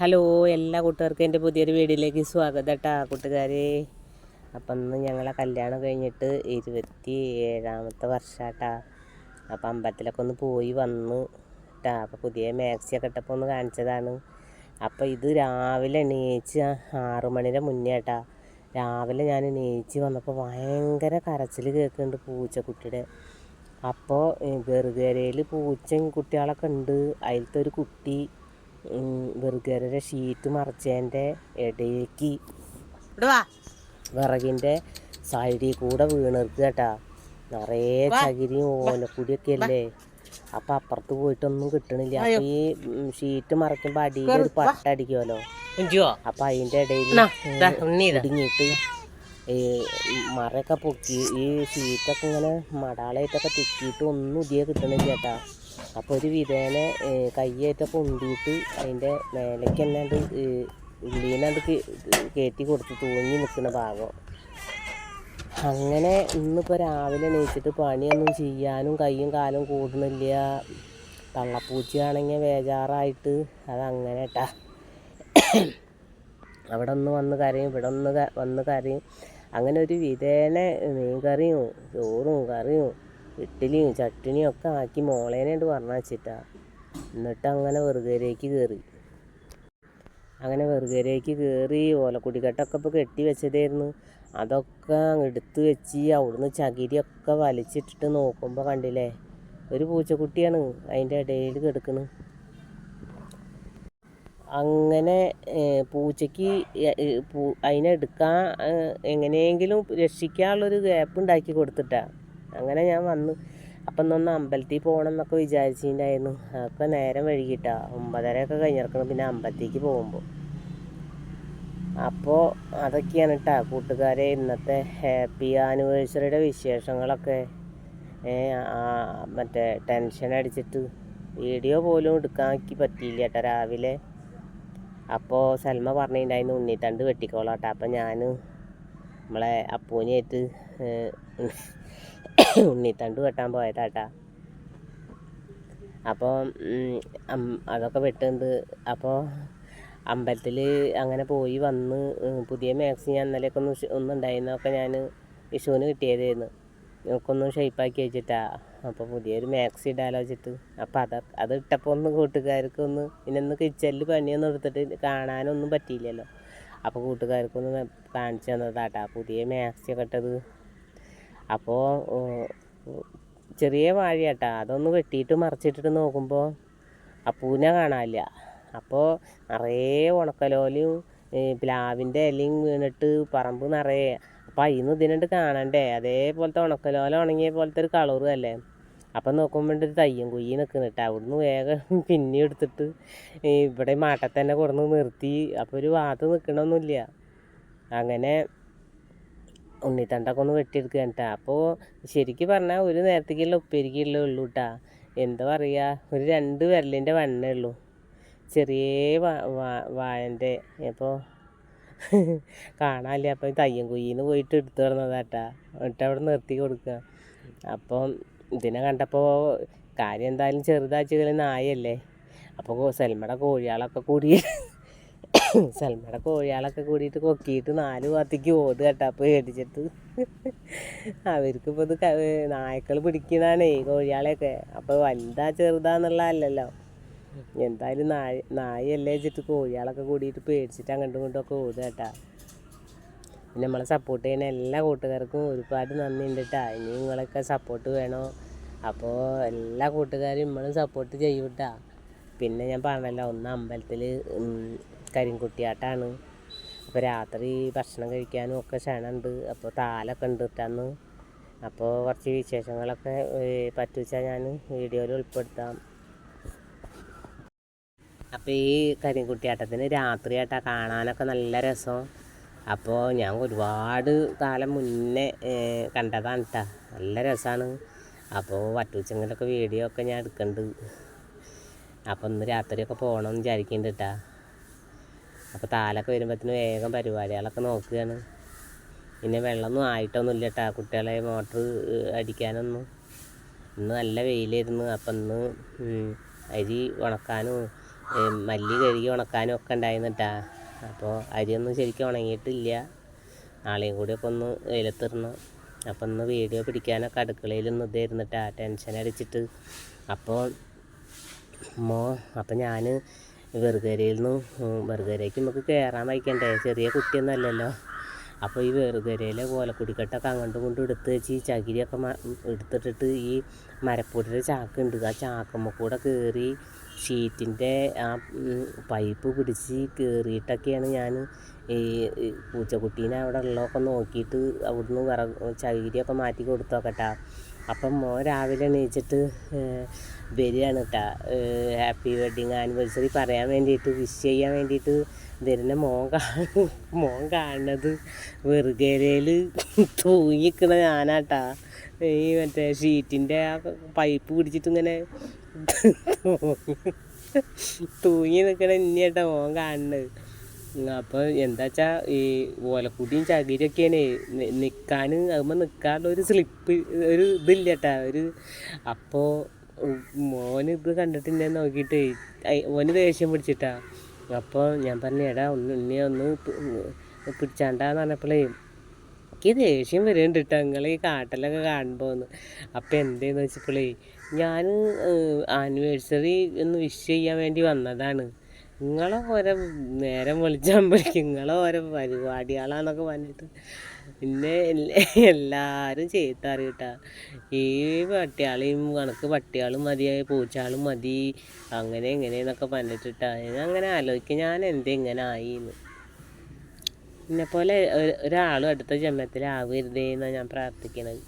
Hello എല്ലാ കൂട്ടുകാർക്കും എന്റെ പുതിയൊരു വീഡിയോയിലേക്ക് സ്വാഗതം കേട്ടാ കൂട്ടുകാരെ. അപ്പം ഇന്ന് ഞങ്ങളെ കല്യാണം കഴിഞ്ഞിട്ട് ഇരുപത്തി ഏഴാമത്തെ വർഷാട്ടാ. അപ്പം അമ്പലത്തിലൊക്കെ ഒന്ന് പോയി വന്ന് കേട്ടാ അപ്പം പുതിയ മാക്സിയൊക്കെ ഇട്ടപ്പോൾ ഒന്ന് കാണിച്ചതാണ്. അപ്പം ഇത് രാവിലെ എണീച്ച് ആറു മണിയുടെ മുന്നേ കേട്ടാ രാവിലെ ഞാൻ എണീച്ച് വന്നപ്പോൾ ഭയങ്കര കരച്ചിൽ കേൾക്കുന്നുണ്ട് പൂച്ചക്കുട്ടിയുടെ. അപ്പോൾ വെറുകരയിൽ പൂച്ചയും കുട്ടികളൊക്കെ ഉണ്ട്. അതിലത്തെ ഒരു കുട്ടി വെറുകരയുടെ ഷീറ്റ് മറിച്ചതിന്റെ ഇടയ്ക്ക് വിറകിന്റെ സൈഡിൽ കൂടെ വീണർക്ക് കേട്ടാ. നിറയെ ചകിരിയും ഓലക്കുടിയൊക്കെ അല്ലേ? അപ്പം അപ്പുറത്ത് പോയിട്ടൊന്നും കിട്ടണില്ല. അപ്പം ഈ ഷീറ്റ് മറയ്ക്കുമ്പോൾ അടിയിൽ ഒരു പട്ട അടിക്കുമല്ലോ അപ്പം അതിന്റെ ഇടയിൽ ഇടുങ്ങിയിട്ട് ഈ മറയൊക്കെ പൊക്കി ഈ ഷീറ്റൊക്കെ ഇങ്ങനെ മടാളായിട്ടൊക്കെ തിക്കിയിട്ട് ഒന്നും ഇതിയെ കിട്ടണില്ല ചേട്ടാ അപ്പോൾ ഒരു വിധേനെ കയ്യേറ്റ കൊണ്ടിട്ട് അതിന്റെ മേലേക്ക് എന്നാണ്ട് ഉള്ളീനാണ്ട് കയറ്റി കൊടുത്ത് തൂങ്ങി നിൽക്കുന്ന ഭാഗം. അങ്ങനെ ഇന്നിപ്പോൾ രാവിലെ എണീച്ചിട്ട് പണിയൊന്നും ചെയ്യാനും കയ്യും കാലും കൂടുന്നില്ല. തള്ളപ്പൂച്ചയാണെങ്കിൽ ബേജാറായിട്ട് അതങ്ങനെ കേട്ടാ അവിടെ ഒന്ന് വന്ന് കരയും ഇവിടെ ഒന്ന് വന്ന് കരയും. അങ്ങനെ ഒരു വിധേനെ മീൻ കറിയും ചോറും കറിയും ഇഡ്ഡലിയും ചട്ടിനിയും ഒക്കെ ആക്കി മോളേനായിട്ട് പറഞ്ഞ വെച്ചിട്ടാ. എന്നിട്ട് അങ്ങനെ വെറുകരേക്ക് കയറി അങ്ങനെ വെറുകരേക്ക് കയറി ഓലക്കുടിക്കട്ടൊക്കെ ഇപ്പോൾ കെട്ടി വെച്ചതായിരുന്നു. അതൊക്കെ എടുത്ത് വെച്ച് അവിടുന്ന് ചകിരിയൊക്കെ വലിച്ചിട്ടിട്ട് നോക്കുമ്പോൾ കണ്ടില്ലേ? ഒരു പൂച്ചക്കുട്ടിയാണ് അതിന്റെ ഇടയിൽ കിടക്കുന്നത് അങ്ങനെ പൂച്ചയ്ക്ക് അതിനെ എടുക്കാൻ എങ്ങനെയെങ്കിലും രക്ഷിക്കാനുള്ളൊരു ഗ്യാപ്പ് ഉണ്ടാക്കി കൊടുത്തിട്ടാ. അങ്ങനെ ഞാൻ വന്നു. അപ്പം ഒന്ന് അമ്പലത്തിൽ പോകണം എന്നൊക്കെ വിചാരിച്ചിട്ടുണ്ടായിരുന്നു. അതൊക്കെ നേരം വൈകിട്ടാ. ഒമ്പതരയൊക്കെ കഴിഞ്ഞിറക്കണം പിന്നെ അമ്പലത്തേക്ക് പോകുമ്പോൾ അപ്പോൾ അതൊക്കെയാണ് കേട്ടോ കൂട്ടുകാരെ ഇന്നത്തെ ഹാപ്പി ആനിവേഴ്സറിയുടെ വിശേഷങ്ങളൊക്കെ. മറ്റേ ടെൻഷൻ അടിച്ചിട്ട് വീഡിയോ പോലും എടുക്കാൻ പറ്റിയില്ല കേട്ടോ രാവിലെ. അപ്പോൾ സൽമ പറഞ്ഞിട്ടുണ്ടായിരുന്നു ഉണ്ണിത്തണ്ട് വെട്ടിക്കോളാം കേട്ടോ അപ്പം ഞാൻ നമ്മളെ അപ്പൂനായിട്ട് ഉണ്ണിത്തണ്ട് വെട്ടാൻ പോയതാട്ടാ. അപ്പോൾ അതൊക്കെ വെട്ടുന്നുണ്ട് അപ്പോൾ അമ്പലത്തിൽ അങ്ങനെ പോയി വന്ന് പുതിയ മാക്സി ഞാൻ ഇന്നലെയൊക്കെ ഒന്ന് ഒന്നുണ്ടായിരുന്നൊക്കെ ഞാൻ വിഷുവിന് കിട്ടിയതായിരുന്നു. നമുക്കൊന്ന് ഷേപ്പാക്കി വെച്ചിട്ടാ. അപ്പോൾ പുതിയൊരു മാക്സി ഇടാലോ വെച്ചിട്ട്. അപ്പോൾ അത് അത് ഇട്ടപ്പോൾ ഒന്ന് കൂട്ടുകാർക്ക് ഒന്ന് പിന്നെ ഒന്ന് കിച്ചണിൽ പണിയൊന്നും എടുത്തിട്ട് കാണാനൊന്നും പറ്റിയില്ലല്ലോ. അപ്പോൾ കൂട്ടുകാർക്കൊന്ന് കാണിച്ചു തന്നതാട്ടാ. പുതിയ മാക്സി ഇട്ടത്. അപ്പോൾ ചെറിയ വാഴയാട്ടാ. അതൊന്ന് വെട്ടിയിട്ട് മറിച്ചിട്ടിട്ട് നോക്കുമ്പോൾ അപ്പൂനെ കാണാനില്ല. അപ്പോൾ നിറയെ ഉണക്കലോലും പ്ലാവിന്റെ ഇലയും വീണിട്ട് പറമ്പ് നിറയെ. അപ്പോൾ അതിന്ന് ഇതിനുണ്ട് കാണണ്ടേ? അതേപോലത്തെ ഉണക്കലോല ഉണങ്ങിയ പോലത്തെ ഒരു കളറും അല്ലേ? അപ്പം നോക്കുമ്പോൾ ഒരു തയ്യം കുയ്യി നിൽക്കുന്നിട്ട് അവിടുന്ന് വേഗം പിന്നെ എടുത്തിട്ട് ഇവിടെ മാട്ടത്തന്നെ കൊണ്ടുവന്ന് നിർത്തി. അപ്പോൾ ഒരു ഭാഗത്ത് നിൽക്കണമൊന്നുമില്ല അങ്ങനെ ഉണ്ണിത്തണ്ടൊക്കെ ഒന്ന് വെട്ടിയെടുക്കുക കേട്ടാ അപ്പോൾ ശരിക്കും പറഞ്ഞാൽ ഒരു നേരത്തേക്കുള്ള ഉപ്പേരിക്കുള്ള ഉള്ളൂ കേട്ടാ എന്താ പറയുക ഒരു രണ്ട് വിരലിന്റെ വണ്ണേ ഉള്ളൂ. ചെറിയ വാ- വാ- വാഴന്റെ അപ്പോൾ കാണാനില്ല അപ്പം തയ്യം കുയ്യിന്ന് പോയിട്ട് എടുത്തു കിടന്നതാട്ടാ എന്നിട്ട് അവിടെ നിർത്തി കൊടുക്കുക. അപ്പം ഇതിനെ കണ്ടപ്പോൾ കാര്യം എന്തായാലും ചെറുതാച്ചുകളി നായല്ലേ. അപ്പോൾ സൽമയുടെ കോഴികളൊക്കെ കൂടി സൽമയുടെ കോഴികളൊക്കെ കൂടിയിട്ട് കൊക്കിയിട്ട് നാല് ഭാഗത്തേക്ക് ഓത് കേട്ടാ പേടിച്ചിട്ട്. അവർക്കിപ്പോൾ ഇത് നായ്ക്കൾ പിടിക്കുന്നതാണേ കോഴികളെയൊക്കെ അപ്പോൾ വലുതാ ചെറുതാന്നുള്ള അല്ലല്ലോ. എന്തായാലും നായ നായല്ലേ വെച്ചിട്ട് കോഴികളൊക്കെ കൂടിയിട്ട് പേടിച്ചിട്ട് അങ്ങോട്ടും ഇങ്ങോട്ടും ഒക്കെ ഓത് കേട്ടാ. പിന്നെ നമ്മളെ സപ്പോർട്ട് ചെയ്യുന്ന എല്ലാ കൂട്ടുകാർക്കും ഒരുപാട് നന്ദി ഉണ്ട് കേട്ടാ ഇനി നിങ്ങളൊക്കെ സപ്പോർട്ട് വേണോ? അപ്പോൾ എല്ലാ കൂട്ടുകാരും നമ്മളും സപ്പോർട്ട് ചെയ്യും കേട്ടാ പിന്നെ ഞാൻ പറഞ്ഞല്ലോ ഒന്ന് അമ്പലത്തിൽ കരിങ്കുട്ടിയാട്ടാണ്. അപ്പോൾ രാത്രി ഭക്ഷണം കഴിക്കാനും ഒക്കെ ക്ഷണമുണ്ട് അപ്പോൾ താലൊക്കെ ഉണ്ട് കേട്ടാന്ന് അപ്പോൾ കുറച്ച് വിശേഷങ്ങളൊക്കെ പറ്റുവെച്ചാൽ ഞാൻ വീഡിയോയിൽ ഉൾപ്പെടുത്താം. അപ്പോൾ ഈ കരിങ്കുട്ടിയാട്ടത്തിന് രാത്രിയായിട്ടാണ് കാണാനൊക്കെ നല്ല രസം. അപ്പോൾ ഞാൻ ഒരുപാട് കാലം മുന്നേ കണ്ടതാണ് കേട്ടോ നല്ല രസമാണ് അപ്പോൾ വട്ടുച്ചെങ്കിലൊക്കെ വീഡിയോ ഒക്കെ ഞാൻ എടുക്കുന്നുണ്ട് അപ്പോൾ ഇന്ന് രാത്രിയൊക്കെ പോകണമെന്ന് വിചാരിക്കുന്നുണ്ട് കേട്ടാ അപ്പോൾ താലൊക്കെ വരുമ്പോഴത്തേന് വേഗം പരിപാടികളൊക്കെ നോക്കുകയാണ് പിന്നെ വെള്ളമൊന്നും ആയിട്ടൊന്നുമില്ല കേട്ടാ കുട്ടികളെ മോട്ടർ അടിക്കാനൊന്നും. ഇന്ന് നല്ല വെയിലായിരുന്നു. അപ്പം ഇന്ന് അരി ഉണക്കാനും മല്ലി കഴുകി ഉണക്കാനും ഒക്കെ ഉണ്ടായിരുന്നിട്ടാ. അപ്പോൾ അരിയൊന്നും ശരിക്കും ഉണങ്ങിയിട്ടില്ല. നാളെയും കൂടി ഒക്കെ ഒന്ന് വെയിലത്തിടണം അപ്പം ഇന്ന് വീഡിയോ പിടിക്കാനൊക്കെ അടുക്കളയിൽ ഒന്ന് ഇതായിരുന്നിട്ടാ. ടെൻഷൻ അടിച്ചിട്ട്. അപ്പോൾ മോ അപ്പം ഞാൻ വെറുകരയിൽ നിന്ന് വെറുകരയ്ക്ക് നമുക്ക് കയറാൻ വയ്ക്കണ്ടേ ചെറിയ കുട്ടിയൊന്നുമല്ലല്ലോ അപ്പോൾ ഈ വെറുകരയിലെ ഓലക്കുടിക്കെട്ടൊക്കെ അങ്ങോട്ടും കൊണ്ട് എടുത്ത് വെച്ച് ഈ ചകിരിയൊക്കെ എടുത്തിട്ടിട്ട് ഈ മരപ്പൊടിയുടെ ചാക്കുണ്ട്. ആ ചാക്കുമ്മ കൂടെ കയറി ഷീറ്റിന്റെ ആ പൈപ്പ് പിടിച്ച് കയറിയിട്ടൊക്കെയാണ് ഞാൻ ഈ പൂച്ചക്കുട്ടീനെ അവിടെ ഉള്ളതൊക്കെ നോക്കിയിട്ട് അവിടുന്ന് വിറ ചകിരിയൊക്കെ മാറ്റി കൊടുത്തോക്കട്ടാ അപ്പം മോൻ രാവിലെ എണീച്ചിട്ട് വരികയാണ് കേട്ടാ ഹാപ്പി വെഡിങ് ആനിവേഴ്സറി പറയാൻ വേണ്ടിയിട്ട് വിഷ് ചെയ്യാൻ വേണ്ടിയിട്ട് വരുന്ന മോൻ കാണും മോൻ കാണുന്നത് വെറുകരയിൽ തൂങ്ങിക്കണ ഞാനാട്ടാ. ഈ മറ്റേ ഷീറ്റിന്റെ ആ പൈപ്പ് പിടിച്ചിട്ട് ഇങ്ങനെ തൂങ്ങി നിൽക്കണ ഇനിയാട്ടാ മോൻ കാണുന്നത്. അപ്പോൾ എന്താ വെച്ചാൽ ഈ ഓലക്കുടിയും ചകിരിയൊക്കെയാണ് നിൽക്കാൻ അതുമ്പോൾ നിൽക്കാനുള്ള ഒരു സ്ലിപ്പ് ഒരു ഇതില്ല കേട്ടാ ഒരു അപ്പോൾ മോന് ഇത് കണ്ടിട്ട് എന്നെ നോക്കിയിട്ട് ഓന് ദേഷ്യം പിടിച്ചിട്ടാ. അപ്പോൾ ഞാൻ പറഞ്ഞു എടാ ഒന്ന് ഉണ്ണി ഒന്ന് പിടിച്ചാണ്ടാന്ന് പറഞ്ഞപ്പോഴേ എനിക്ക് ദേഷ്യം വരുന്നുണ്ട് കേട്ടോ നിങ്ങൾ ഈ കാട്ടിലൊക്കെ കാണുമ്പോൾ അപ്പോൾ എന്തേന്ന് വെച്ചപ്പോഴേ ഞാൻ ആനിവേഴ്സറി ഒന്ന് വിഷ് ചെയ്യാൻ വേണ്ടി വന്നതാണ്. നിങ്ങളെ ഓരോ നേരം വിളിച്ചാകുമ്പോഴേക്കും നിങ്ങളെ ഓരോ പരിപാടികളാന്നൊക്കെ പറഞ്ഞിട്ട് പിന്നെ എല്ലാവരും ചെയ്താറി കേട്ടാ ഈ പട്ടിയാളെയും കണക്ക് പട്ടിയാളും മതി പൂച്ചാളും മതി അങ്ങനെ എങ്ങനെയെന്നൊക്കെ പറഞ്ഞിട്ടിട്ടാ. ഞാൻ അങ്ങനെ ആലോചിക്കും. ഞാൻ എന്തേ ഇങ്ങനെ ആയിന്ന്. എന്നെ പോലെ ഒരാളും അടുത്ത ജന്മത്തിലാവരുതേ എന്നാണ് ഞാൻ പ്രാർത്ഥിക്കണത്.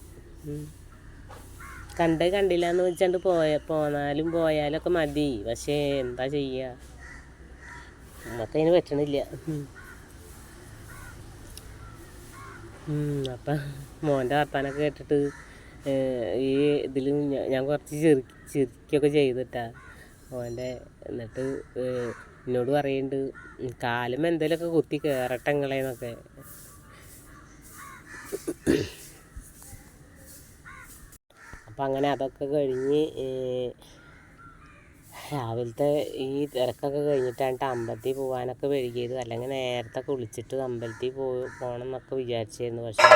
കണ്ട് കണ്ടില്ല എന്ന് വെച്ചാണ്ട് പോയ പോന്നാലും പോയാലൊക്കെ മതി. പക്ഷേ എന്താ ചെയ്യുക നമുക്കതിന് പറ്റണില്ല ഉം. ഉം, അപ്പം മോന്റെ വർത്താനൊക്കെ കേട്ടിട്ട് ഈ ഇതിലും ഞാൻ കുറച്ച് ചെറു ചിരിക്കൊക്കെ ചെയ്തിട്ടാ മോന്റെ എന്നിട്ട് എന്നോട് പറയുന്നുണ്ട് കാലും എന്തേലൊക്കെ കുത്തി കയറട്ടെ നിങ്ങളേന്നൊക്കെ അപ്പം അങ്ങനെ അതൊക്കെ കഴിഞ്ഞ് രാവിലത്തെ ഈ തിരക്കൊക്കെ കഴിഞ്ഞിട്ടാണ് ട്ടോ അമ്പലത്തിൽ പോകാനൊക്കെ വൈകിയത്. അല്ലെങ്കിൽ നേരത്തെ കുളിച്ചിട്ട് അമ്പലത്തിൽ പോ പോകണം എന്നൊക്കെ വിചാരിച്ചിരുന്നു. പക്ഷേ